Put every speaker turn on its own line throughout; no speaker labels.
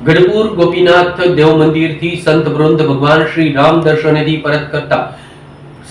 ગઢપુર, ગોપીનાથ, દેવ મંદિરથી સંત વૃંદ ભગવાન શ્રી રામ દર્શનેથી પરત કરતા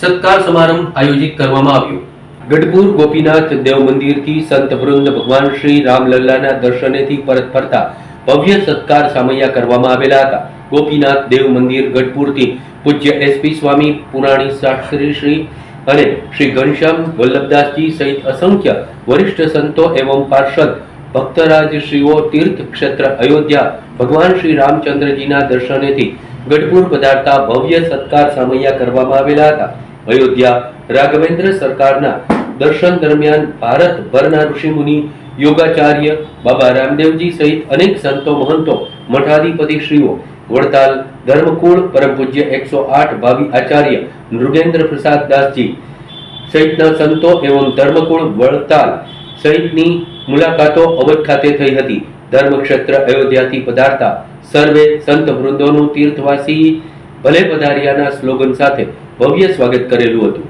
સત્કાર સમારંભ આયોજિત કરવામાં આવ્યો. ગઢપુર, ગોપીનાથ, દેવ મંદિરથી સંત વૃંદ ભગવાન શ્રી રામલલ્લાના દર્શનેથી પરત ફરતા ભવ્ય સત્કાર સામૈયા કરવામાં આવેલા હતા. ગોપીનાથ, દેવ મંદિર, ગઢપુરથી પૂજ્ય એસપી સ્વામી, પુરાણી શાસ્ત્રી શ્રી અને શ્રી ઘનશ્યામ વલ્લભદાસજી સહિત અસંખ્ય વરિષ્ઠ સંતો એવં પાર્ષદ ભક્તરાજશ્રીઓ તીર્થ ક્ષેત્ર અયોધ્યા ભગવાન શ્રી રામચંદ્રજીના દર્શનેથી ગઢપુર પધારતા ભવ્ય સત્કાર સામૈયા કરવામાં આવેલા હતા. અયોધ્યા રાઘવેન્દ્ર સરકારના દર્શન દરમિયાન ભારતભરના ઋષિમુનિ યોગાચાર્ય બાબા રામદેવજી સહિત અનેક સંતો મહંતો, મઠાધિપતિશ્રીઓ, વડતાલ ધર્મકુળ પરમ પૂજ્ય એકસો આઠ ભાવિ આચાર્ય નૃગેન્દ્ર પ્રસાદ દાસજી સહિતના સંતો એવં ધર્મકુળ, વડતાલ સહિતની મુલાકાતો અવધ ખાતે થઈ હતી. ધર્મક્ષેત્ર અયોધ્યાથી પધારતા સર્વે સંત વૃંદોનું તીર્થવાસી ભલે પધાર્યાના સ્લોગન સાથે ભવ્ય સ્વાગત કરેલું હતું.